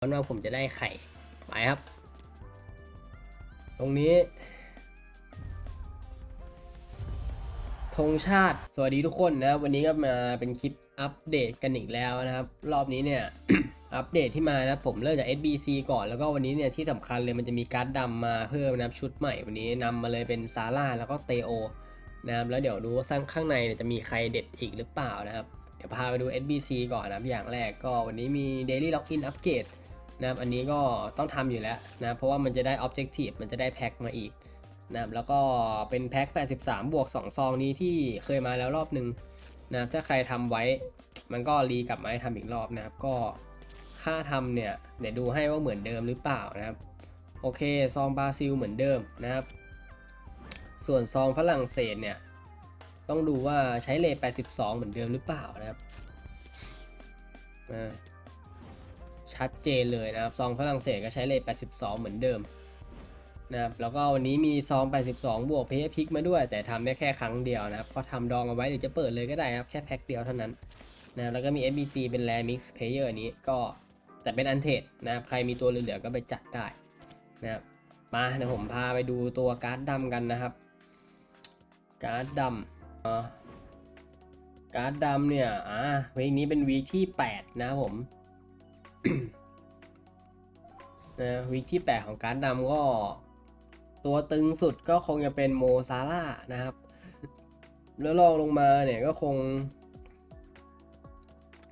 เพราะว่าผมจะได้ไข่ ไปครับ ตรงนี้ธงชาติ สวัสดีทุกคนนะวันนี้ก็มาเป็นคลิปอัปเดตกันอีกแล้วนะครับ รอบนี้เนี่ย อัปเดตที่มานะผมเริ่มจาก SBC ก่อนแล้วก็วันนี้เนี่ยที่สำคัญเลยมันจะมีการ์ดดำมาเพิ่มนะครับชุดใหม่วันนี้นำมาเลยเป็นซาร่าแล้วก็เตโอนะครับแล้วเดี๋ยวดูว่าข้างในนจะมีใครเด็ดอีกหรือเปล่านะครับเดี๋ยวพาไปดู SBC ก่อนนะอย่างแรกก็วันนี้มี Daily Login Upgrade นะครับอันนี้ก็ต้องทำอยู่แล้วนะเพราะว่ามันจะได้ Objective มันจะได้แพ็คมาอีกนะครับแล้วก็เป็นแพ็ค 83 บวก 2 ซองนี้ที่เคยมาแล้วรอบหนึ่งนะครับถ้าใครทำไว้มันก็รีกลับมาให้ทำอีกรอบนะครับ ก็ค่าทำเนี่ยเดี๋ยวดูให้ว่าเหมือนเดิมหรือเปล่านะครับ โอเคซองบราซิลเหมือนเดิมนะครับ ส่วนซองฝรั่งเศสเนี่ยต้องดูว่าใช้เลท82 เหมือนเดิมหรือเปล่านะครับอ่า ชัดเจนเลยนะครับ ซองฝรั่งเศสก็ใช้เลท82 เหมือนเดิมนะครับแล้วก็วันนี้มีซอง 82 บวกเพย์พิกมาด้วย แต่ทำได้แค่ครั้งเดียวนะครับก็ทำดองเอาไว้หรือจะเปิดเลยก็ได้ครับ แค่แพ็คเดียวเท่านั้นนะแล้วก็มี FBC เป็น Rare Mix Player อันนี้ก็แต่เป็นอันเทดนะครับใครมีตัวเหลือๆก็ไปจัดได้นะครับมาเดี๋ยวผมพาไปดูตัวการ์ดดำกันนะครับ การ์ดดำการ์ดดำเนี่ยอ่าวีคนี้เป็นวีคที่ 8 นะผม วีคที่ 8 ของการดำก็ ตัวตึงสุดก็คงจะเป็นโมซาร่านะครับ แล้วลองลงมาเนี่ยก็คง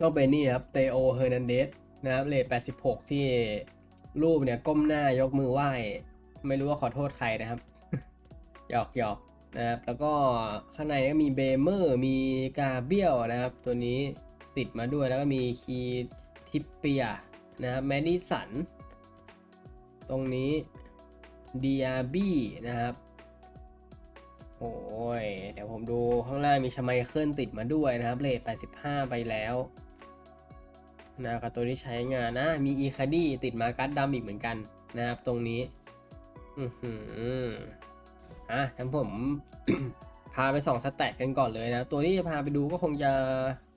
ก็เป็นนี่ครับเตโอเฮอร์นันเดสนะครับเลท86 ที่รูปเนี่ยก้มหน้ายกมือไหว้ ไม่รู้ว่าขอโทษใครนะครับ หยอกหยอกนะครับ แล้วก็ข้างในก็มีเบเมอร์ มีกาเบียลนะครับ ตัวนี้ติดมาด้วยแล้วก็มีคี ทิปเปียนะครับแมดดิสัน ตรงนี้ดีอาบีนะครับโอ้ย เดี๋ยวผมดูข้างล่างมีชไมเคิลติดมาด้วยนะครับเลท85 ไปแล้วนะครับตัวที่ใช้งานนะ มีอีคาดี้ติดมาการ์ดดำอีกเหมือนกันนะครับ ตรงนี้ อือหืออะทั้งผม พาไปสองสแตทกันก่อนเลยนะ ตัวที่จะพาไปดูก็คงจะ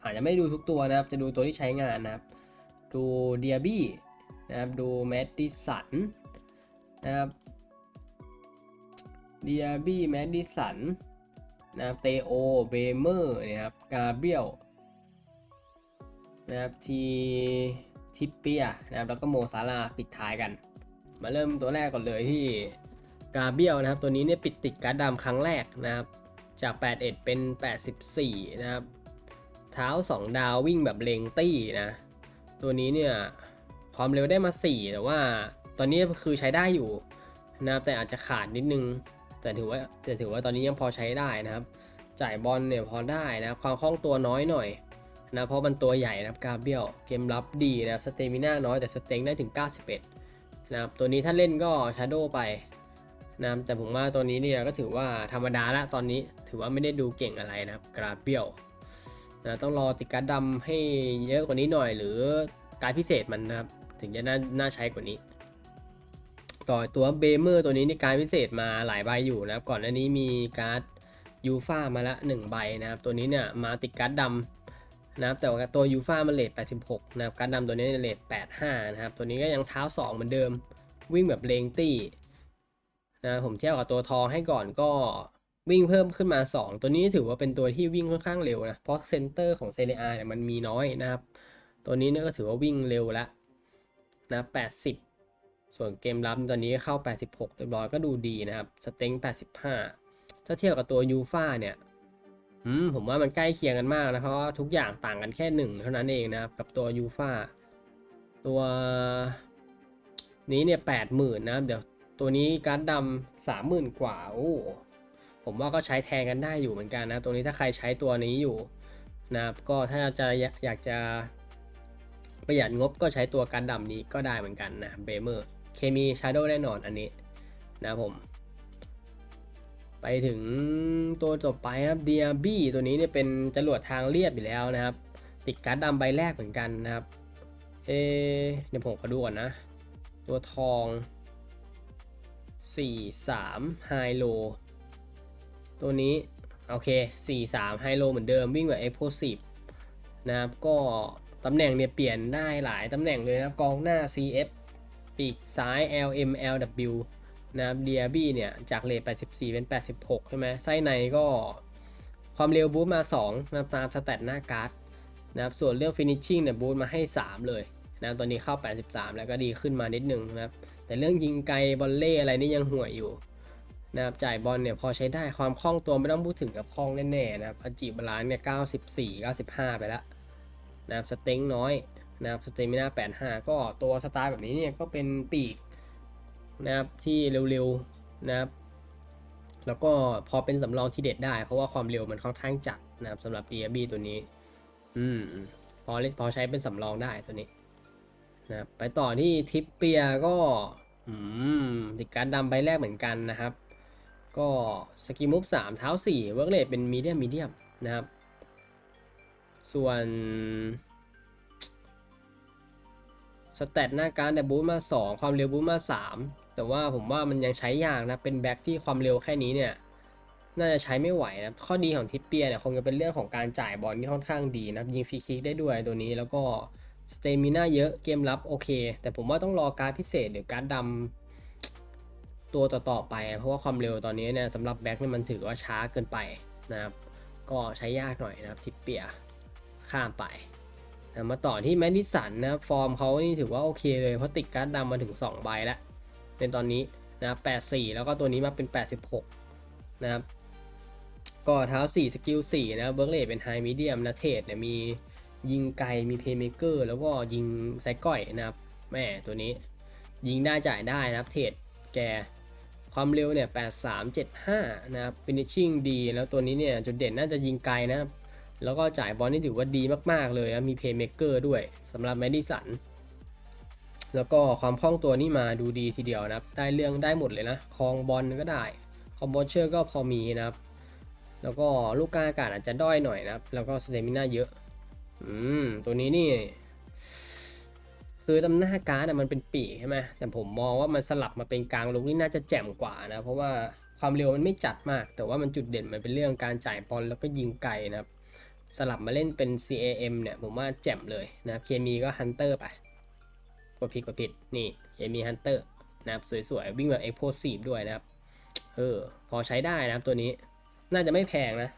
อาจจะไม่ดูทุกตัวนะครับ จะดูตัวที่ใช้งานนะครับ ดูเดียบี้นะครับดูแมดดิสันนะครับเดียบี้แมดดิสันนะครับเตโอเบเมอร์นะครับกาเบียลนะครับทีทิปเปียนะครับแล้วก็โมซาลาปิดท้ายกัน มาเริ่มตัวแรกก่อนเลยที่กาเบียลนะครับ ตัวนี้เนี่ยปิดติดการ์ดดำครั้งแรกนะครับ จาก 81 เป็น 84 นะครับ เท้า 2 ดาววิ่งแบบเลงตี้นะ ตัวนี้เนี่ยความเร็วได้มา 4 แต่ว่าตอนนี้คือใช้ได้อยู่นะครับแต่อาจจะขาดนิดนึง แต่ถือว่าแต่ถือว่าตอนนี้ยังพอใช้ได้นะครับ จ่ายบอลเนี่ยพอได้นะความคล่องตัวน้อยหน่อยนะเพราะมันตัวใหญ่นะครับกาเบียลเกมรับดีนะครับสเตมิน่าน้อยแต่สเต็งได้ถึง 91 นะครับตัวนี้ถ้าเล่นก็ชาโดไปนะครับแต่ผมว่าตัวนี้เนี่ยก็ถือว่าธรรมดาละตอนนี้ถือว่าไม่ได้ดูเก่งอะไรนะครับกาเบียล นะต้องรอติดการ์ดดำให้เยอะกว่านี้หน่อย หรือการพิเศษมันนะครับ ถึงจะน่าน่าใช้กว่านี้ ต่อตัวเบเมอร์ตัวนี้ในการพิเศษมาหลายใบอยู่นะครับ ก่อนหน้านี้มีการ์ดยูฟามาละ1ใบนะครับ ตัวนี้เนี่ยมาติดการ์ดดำนะครับ แต่ว่าตัวยูฟามันเลท86 นะครับ การ์ดดำตัวนี้เลท85 นะครับ ตัวนี้ก็ยังเท้า 2 เหมือนเดิม วิ่งแบบเลงตี้นะผมเทียบกับตัวทองให้ก่อนก็ วิ่งเพิ่มขึ้นมา 2 ตัวนี้ถือว่าเป็นตัวที่วิ่งค่อนข้างเร็วนะ เพราะเซนเตอร์ของเซเรียเนี่ยมันมีน้อยนะครับ ตัวนี้เนี่ยก็ถือว่าวิ่งเร็วล้วนะ 80 ส่วนเกมรับตอนนี้เข้า 86 เรียบร้อยก็ดูดีนะครับสเต็ง85 ถ้าเทียบกับตัวยูฟาเนี่ยผมว่ามันใกล้เคียงกันมากนะ เพราะว่าทุกอย่างต่างกันแค่หนึ่งเท่านั้นเองนะครับ กับตัวยูฟาตัวนี้เนี่ยแปดหมื่นนะ เดี๋ยวตัวนี้การ์ดดำสามหมื่นกว่า โอ้ ผมว่าก็ใช้แทนกันได้อยู่เหมือนกันนะตัวนี้ถ้าใครใช้ตัวนี้อยู่นะครับก็ถ้าจะอยากจะประหยัดงบก็ใช้ตัวการดำนี้ก็ได้เหมือนกันนะเบเมอร์เคมีชาร์โดแน่นอนอันนี้นะผม ไปถึงตัวจบไปครับ DRB ตัวนี้เนี่ยเป็นจรวดทางเรียบอยู่แล้วนะครับ ติดการ์ดดำใบแรกเหมือนกันนะครับเอเดี๋ยวผมขอดูก่อนนะ ตัวทอง 43 High l o ตัวนี้ โอเค 43 High Low เหมือนเดิมวิ่งแบบ Explosive นะครับ ก็ตำแหน่งเนี่ยเปลี่ยนได้หลายตำแหน่งเลยนะครับกองหน้า CF ปีกซ้าย LM LW นะครับ DRB เนี่ย จากเลท84 เป็น 86 ใช่ไหมไส้ในก็ความเร็วบูทมา2นะตามสแตทหน้าการ์ดนะครับส่วนเรื่อง finishing เนี่ยบูทมาให้ 3 เลยนะตอนนี้เข้า 83 แล้วก็ดีขึ้นมานิดนึงนะครับ แต่เรื่องยิงไกลบอลเล่อะไรนี่ยังห่วยอยู่ นะครับจ่ายบอลเนี่ยพอใช้ได้ความคล่องตัวไม่ต้องพูดถึงกับคล่องแน่ๆนะครับอจิบาลานเนี่ย94 95 ไปแล้วนะครับสเต็งน้อยนะครับสเตมิน่า85 ก็ตัวสไตล์แบบนี้เนี่ยก็เป็นปีกนะครับที่เร็วๆนะครับแล้วก็พอเป็นสำรองที่เด็ดได้ เพราะว่าความเร็วมันค่อนข้างจัดนะครับสำหรับ e อ b ตัวนี้ อืมพอเล่นพอใช้เป็นสำรองได้ตัวนี้นะครับไปต่อที่ทิปเปียก็ อืมติดการดำใบแรกเหมือนกันนะครับ ก็สกิมูฟสามเท้าสี่เวิร์กเลทเป็นมีเดียมมีเดียมนะครับ ส่วนสเตตหน้าการแต่บูทมา 2 ความเร็วบูทมา 3 แต่ว่าผมว่ามันยังใช้ยากนะ เป็นแบ็คที่ความเร็วแค่นี้เนี่ย น่าจะใช้ไม่ไหวนะ ข้อดีของทิปเปียเนี่ยคงจะเป็นเรื่องของการจ่ายบอลที่ค่อนข้างดีนะ ยิงฟรีคิกได้ด้วยตัวนี้แล้วก็สเตมิน่าเยอะเกมรับโอเค แต่ผมว่าต้องรอการพิเศษหรือการดดำ ตัวต่อๆไป เพราะว่าความเร็วตอนนี้เนี่ยสำหรับแบ็คเนี่ยมันถือว่าช้าเกินไปนะครับ ก็ใช้ยากหน่อยนะครับทิปเปียข้ามไปนะมาต่อที่แมดดิสันนะครับฟอร์มเขานี่ถือว่าโอเคเลยเพราะติดการ์ดดำมาถึง 2 ใบแล้วเป็นตอนนี้นะ84 แล้วก็ตัวนี้มาเป็น 86 นะครับก็เท้า 4 สกิล 4 นะเบิร์กเลดเป็นไฮมีเดียมนะเทรดเนี่ยมียิงไกลมีเพย์เมเกอร์แล้วก็ยิงไซก้อยนะครับแม่ตัวนี้ ยิงได้จ่ายได้นะครับเทรดแก ความเร็วเนี่ย 8375 นะครับ finishing ดีแล้วตัวนี้เนี่ย จุดเด่นน่าจะยิงไกลนะครับ แล้วก็จ่ายบอลนี่ถือว่าดีมาก ๆ เลยนะ มีเพย์เมเกอร์ด้วยสำหรับแมดดิสัน แล้วก็ความคล่องตัวนี่มาดูดีทีเดียวนะครับ ได้เรื่องได้หมดเลยนะ คลองบอลก็ได้ คอมโบเชอร์ก็พอมีนะครับ แล้วก็ลูกกาอากาศอาจจะด้อยหน่อยนะครับ แล้วก็สเตมิน่าเยอะ อืม ตัวนี้นี่ คือตำหน้าการ์ดอะมันเป็นปีกใช่ไหมแต่ผมมองว่ามันสลับมาเป็นกลางลุกนี่น่าจะแจ่มกว่านะเพราะว่าความเร็วมันไม่จัดมาก แต่ว่ามันจุดเด่นมันเป็นเรื่องการจ่ายบอลแล้วก็ยิงไกลนะครับสลับมาเล่นเป็น CAM เนี่ยผมว่าแจ่มเลยนะครับเคมีก็ฮันเตอร์ไปกดผิดกดผิดนี่เคมีฮันเตอร์นะครับสวยๆวิ่งแบบ Explosive ด้วยนะครับเออพอใช้ได้นะครับตัวนี้น่าจะไม่แพงนะ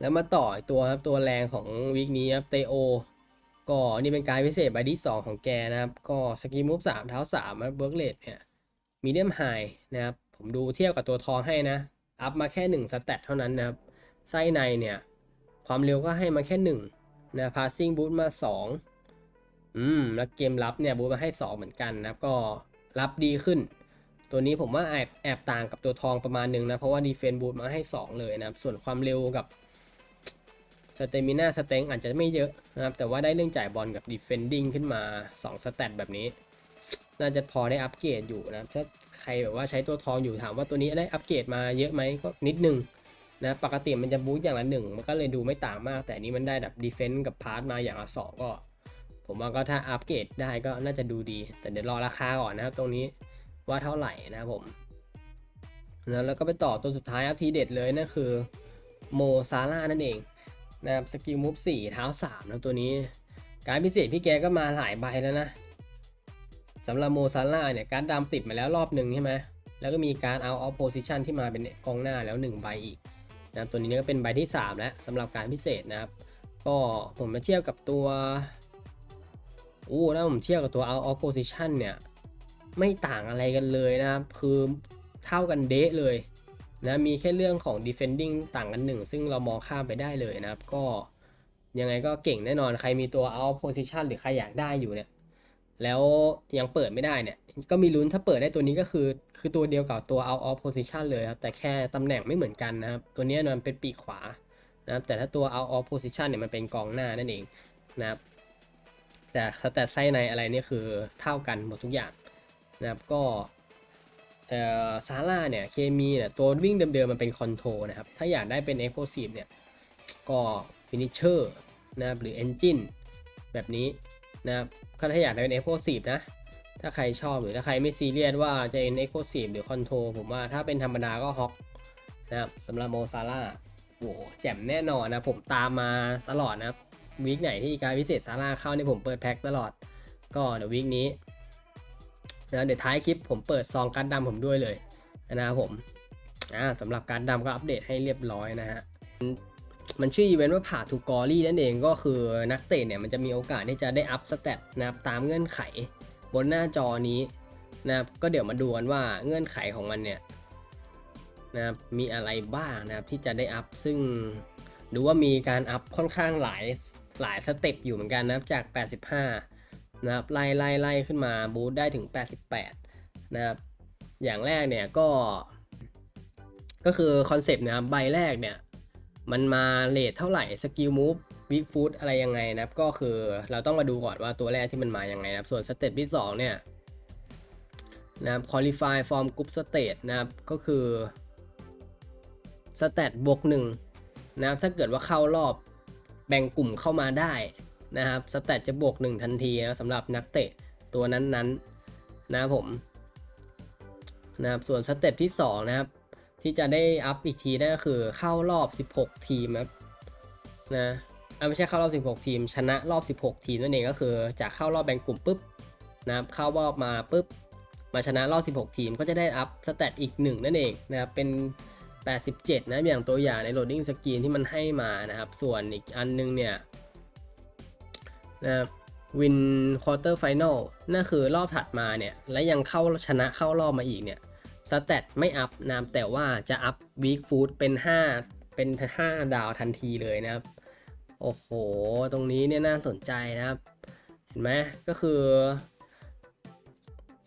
แล้วมาต่อตัวครับตัวแรงของวีคนี้ครับเตโอ ก็นี่เป็นการพิเศษใบที่ 2 ของแกนะครับ ก็สกีมูฟสามเท้าสามเบิร์กเลดเนี่ยมีเดียมไฮนะครับ ผมดูเทียบกับตัวทองให้นะ อัพมาแค่ 1 สแตทเท่านั้นนะครับ ไส้ในเนี่ย ความเร็วก็ให้มาแค่1นะพาสซิ่งบูทมา 2 อืม แล้วเกมรับเนี่ยบูทมาให้ 2 เหมือนกันนะครับ ก็รับดีขึ้น ตัวนี้ผมว่าแอบแอบต่างกับตัวทองประมาณหนึงนะ เพราะว่าดีเฟนบูทมาให้ 2 เลยนะครับ ส่วนความเร็วกับ สเตมิน่าสเต็งอาจจะไม่เยอะนะครับ แต่ว่าได้เรื่องจ่ายบอลกับดีเฟนดิ้งขึ้นมา2สแตทแบบนี้ น่าจะพอได้อัปเกรดอยู่นะครับถ้าใครแบบว่าใช้ตัวทองอยู่ถามว่าตัวนี้ได้อัปเกรดมาเยอะไหมก็นิดนึงนะปกติมันจะบูทอย่างละหนึ่งมันก็เลยดูไม่ต่างมาก แต่นี้มันได้แบบดีเฟนต์กับพาร์ทมาอย่างละสองก็ ผมว่าก็ถ้าอัปเกรดได้ก็น่าจะดูดี แต่เดี๋ยวรอราคาก่อนนะครับตรงนี้ว่าเท่าไหร่นะครับผมแล้วก็ไปต่อตัวสุดท้ายครับทีเด็ดเลยนั่นคือโมซาร่านั่นเอง นะครับสกิลมูฟสี่เท้าสามนะตัวนี้ การพิเศษพี่แกก็มาหลายใบแล้วนะสำหรับโมซาร่าเนี่ยการดำติดมาแล้วรอบหนึ่งใช่ไหมแล้วก็มีการเอาออฟโพซิชันที่มาเป็นกองหน้าแล้ว 1 ใบอีกนะตัวนี้ก็เป็นใบที่ 3 แล้วสำหรับการพิเศษนะครับ ก็ผมมาเทียบกับตัวโอ้ถ้าผมเทียบกับตัว out of position เนี่ย ไม่ต่างอะไรกันเลยนะครับ คือเท่ากันเดะเลย นะมีแค่เรื่องของ defending ต่างกันหนึ่งซึ่งเรามองข้ามไปได้เลยนะครับ ก็ยังไงก็เก่งแน่นอนใครมีตัว out position หรือใครอยากได้อยู่เนี่ยแล้วยังเปิดไม่ได้เนี่ยก็มีลุ้นถ้าเปิดได้ตัวนี้ก็คือ คือตัวเดียวกับตัว out of position เลยครับ แต่แค่ตำแหน่งไม่เหมือนกันนะครับ ตัวนี้มันเป็นปีกขวานะครับแต่ถ้าตัว out of position เนี่ยมันเป็นกองหน้านั่นเองนะครับแต่สแตทไส้ในอะไรเนี่ยคือเท่ากันหมดทุกอย่างนะครับก็ ซาร่าเนี่ยเคมีเนี่ยตัววิ่งเดิมๆมันเป็นคอนโทรนะครับ ถ้าอยากได้เป็น explosive เนี่ยก็ฟินิชเชอร์นะครับหรือ engine แบบนี้นะครับถ้าอยากได้เป็น explosive นะ ถ้าใครชอบหรือถ้าใครไม่ซีเรียสว่าจะเป็น explosive หรือ control ผมว่าถ้าเป็นธรรมดาก็ฮอกนะครับสำหรับโมซาร่าโหแจ่มแน่นอนนะผมตามมาตลอดนะวีคไหนที่การพิเศษซาร่าเข้าเนี่ยผมเปิดแพ็คตลอด ก็เดี๋ยววีคนี้ นะเดี๋ยวท้ายคลิปผมเปิดซองการดดำผมด้วยเลยนะครับผมอ่าสำหรับการดดำก็อัปเดตให้เรียบร้อยนะฮะมันชื่ออีเวนต์ว่าผ่าทูกอรี่นั่นเองก็คือนักเตะเนี่ยมันจะมีโอกาสที่จะได้อัพสเตตนะครับตามเงื่อนไขบนหน้าจอนี้นะครับก็เดี๋ยวมาดูกันว่าเงื่อนไขของมันเนี่ยนะครับมีอะไรบ้างนะครับที่จะได้อัพซึ่งดูว่ามีการอัพค่อนข้างหลายหลายสเต็ปอยู่เหมือนกันนะครับจาก 85 นะครับไล่ไล่ไล่ขึ้นมาบูทได้ถึง 88 นะครับอย่างแรกเนี่ยก็ ก็คือคอนเซปต์นะครับใบแรกเนี่ยมันมาเลทเท่าไหร่สกิลมูฟวิกฟูดอะไรยังไงนะครับก็คือเราต้องมาดูก่อนว่าตัวแรกที่มันมายังไงนะครับส่วนสเตตที่2เนี่ยนะครับ qualify from group stage นะครับก็คือสเตตบวกหนึ่งนะครับถ้าเกิดว่าเข้ารอบแบ่งกลุ่มเข้ามาได้ นะครับสเตตจะบวก 1 ทันทีนะสำหรับนักเตะตัวนั้นๆนะครับผมนะครับส่วนสเต็ปที่ 2 นะครับ ที่จะได้อัพอีกทีได้ก็คือเข้ารอบ 16 ทีมครับนะอะไม่ใช่เข้ารอบ 16 ทีม ชนะรอบ 16 ทีมนั่นเองก็คือจากเข้ารอบแบ่งกลุ่มปุ๊บนะครับเข้ารอบมาปุ๊บมาชนะรอบ 16 ทีมก็จะได้อัพสเตตอีก 1 นั่นเองนะครับเป็น 87 นะอย่างตัวอย่างในโหลดดิ้งสกรีนที่มันให้มานะครับ ส่วนอีกอันนึงเนี่ย นะครับวินควอเตอร์ไฟแนลนั่นคือรอบถัดมาเนี่ย และยังเข้าชนะเข้ารอบมาอีกเนี่ยสแตทไม่อัพนะแต่ว่าจะอัพวีคฟูดเป็น 5 เป็น 5 ดาวทันทีเลยนะครับ โอ้โห ตรงนี้เนี่ยน่าสนใจนะครับ เห็นไหมก็คือ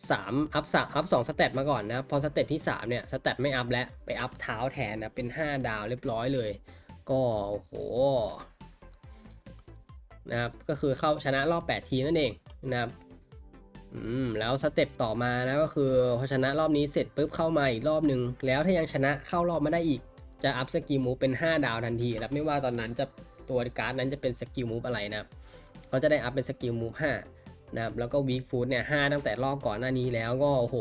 3อัพ3อัพ2สเตตมาก่อนนะครับพอสเตตที่3เนี่ยสเตตไม่อัพแล้วไปอัพเท้าแทนนะเป็น 5 ดาวเรียบร้อยเลย ก็โอ้โห นะครับก็คือเข้าชนะรอบ 8 ทีมนั่นเองนะครับอืมแล้วสเต็ปต่อมานะก็คือพอชนะรอบนี้เสร็จปุ๊บเข้ามาอีกรอบหนึ่งแล้วถ้ายังชนะเข้ารอบมาได้อีกจะอัพสกิลมูฟเป็น 5 ดาวทันทีนะไม่ว่าตอนนั้นจะตัวการ์ดนั้นจะเป็นสกิลมูฟอะไรนะครับก็จะได้อัพเป็นสกิลมูฟ5นะครับแล้วก็วีคฟูดเนี่ย5ตั้งแต่รอบก่อนหน้านี้แล้วก็โอ้โห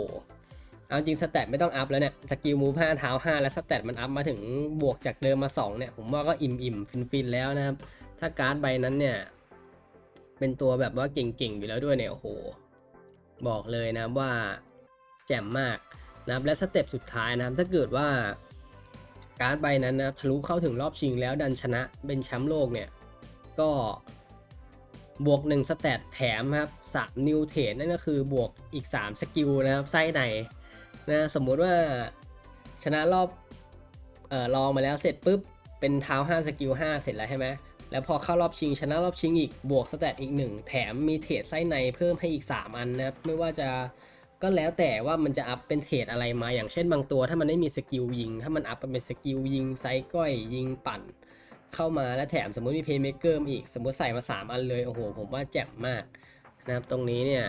เอาจริงสเตตไม่ต้องอัพแล้วเนี่ยสกิลมูฟ5เท้า5แล้วสเตตมันอัพมาถึงบวกจากเดิมมา2เนี่ยผมว่าก็อิ่มอิ่มฟินฟินแล้วนะครับ ถ้าการ์ดใบนั้นเนี่ย เป็นตัวแบบว่าเก่งๆอยู่แล้วด้วยเนี่ยโอ้โห บอกเลยนะว่าแจ่มมากนะครับและสเต็ปสุดท้ายนะครับถ้าเกิดว่าการ์ดใบนั้นนะทะลุเข้าถึงรอบชิงแล้วดันชนะเป็นแชมป์โลกเนี่ย ก็บวก 1สเตตแถมครับ3นิวเทนนั่นก็คือบวกอีก 3 สกิลนะครับไส้ในนะสมมุติว่าชนะรอบเอ่อลองมาแล้วเสร็จปุ๊บ เป็นเท้า5สกิล5เสร็จแล้วใช่ไหม แล้วพอเข้ารอบชิงชนะรอบชิงอีกบวกสเตตอีก 1 แถมมีเทรดไส้ในเพิ่มให้อีก 3 อันนะครับไม่ว่าจะก็แล้วแต่ว่ามันจะอัพเป็นเทรดอะไรมาอย่างเช่นบางตัว ถ้ามันไม่มีสกิลยิง ถ้ามันอัพเป็นสกิลยิงไซก้อยยิงปั่น เข้ามาแล้วแถมสมมติมีเพย์เมเกอร์อีก สมมติใส่มา 3 อันเลยโอ้โหผมว่าแจ่มมากนะครับตรงนี้เนี่ย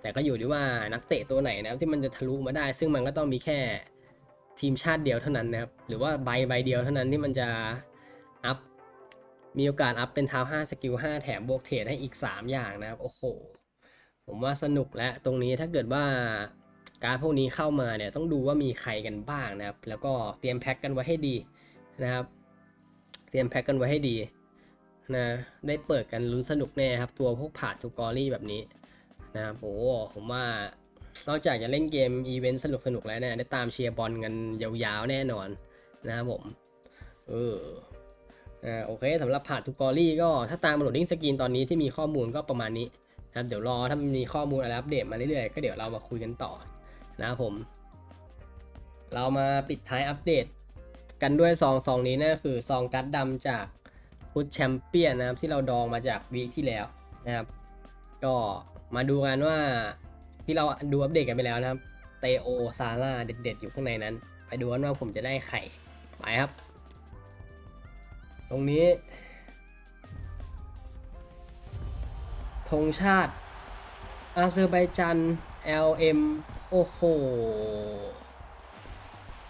แต่ก็อยู่ที่ว่านักเตะตัวไหนนะครับที่มันจะทะลุมาได้ ซึ่งมันก็ต้องมีแค่ทีมชาติเดียวเท่านั้นนะครับหรือว่าใบใบเดียวเท่านั้นที่มันจะ มีโอกาสอัพเป็นเท้า5สกิล5แถมบวกเทรดให้อีก 3 อย่างนะครับ โอ้โห ผมว่าสนุกและตรงนี้ถ้าเกิดว่าการพวกนี้เข้ามาเนี่ยต้องดูว่ามีใครกันบ้างนะครับ แล้วก็เตรียมแพ็คกันไว้ให้ดีนะครับ เตรียมแพ็คกันไว้ให้ดีนะได้เปิดกันลุ้นสนุกแน่ครับ ตัวพวกผ่าทูกอรี่แบบนี้นะครับโอ้ผมว่านอกจากจะเล่นเกมอีเวนต์สนุกๆแล้วเนี่ยได้ตามเชียร์บอลกันยาวๆแน่นอนนะครับผมเออ อ่าโอเคสำหรับผ่านทูกอรี่ก็ถ้าตามโหลดดิ้งสกรีนตอนนี้ที่มีข้อมูลก็ประมาณนี้นะครับเดี๋ยวรอถ้ามีข้อมูลอะไรอัปเดตมาเรื่อยๆก็เดี๋ยวเรามาคุยกันต่อนะครับผม เรามาปิดท้ายอัปเดต กันด้วยซองซองนี้นะคือซองการ์ดดำจากฟุตแชมเปี้ยนนะครับที่เราดองมาจากวีคที่แล้วนะครับ ก็มาดูกันว่าที่เราดูอัปเดตกันไปแล้วนะครับเตโอซาร่าเด็ดๆ อยู่ข้างในนั้น ไปดูกันว่าผมจะได้ไข่ไปครับ ตรงนี้ธงชาติ อาเซอร์ไบจัน LM โอ้โห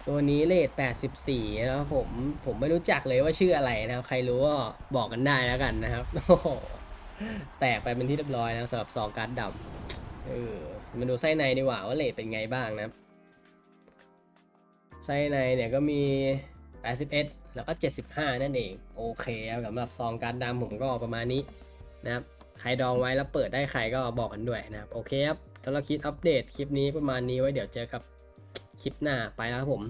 ตัวนี้เลท84นะครับผม ผมไม่รู้จักเลยว่าชื่ออะไรนะครับ ใครรู้ก็บอกกันได้แล้วกันนะครับ โอ้โห แตกไปเป็นที่เรียบร้อยแล้วสำหรับซองการ์ดดำเออมาดูไส้ในดีกว่าว่าเลทเป็นไงบ้างนะครับ ไส้ในเนี่ยก็มี 81 แล้วก็ 75 นั่นเองโอเคครับสำหรับซองการดดำผมก็ประมาณนี้นะครับใครดองไว้แล้วเปิดได้ใครก็บอกกันด้วยนะครับโอเคครับสำหรับคลิปอัปเดตคลิปนี้ประมาณนี้ไว้เดี๋ยวเจอกับคลิปหน้าไปแล้วครับผม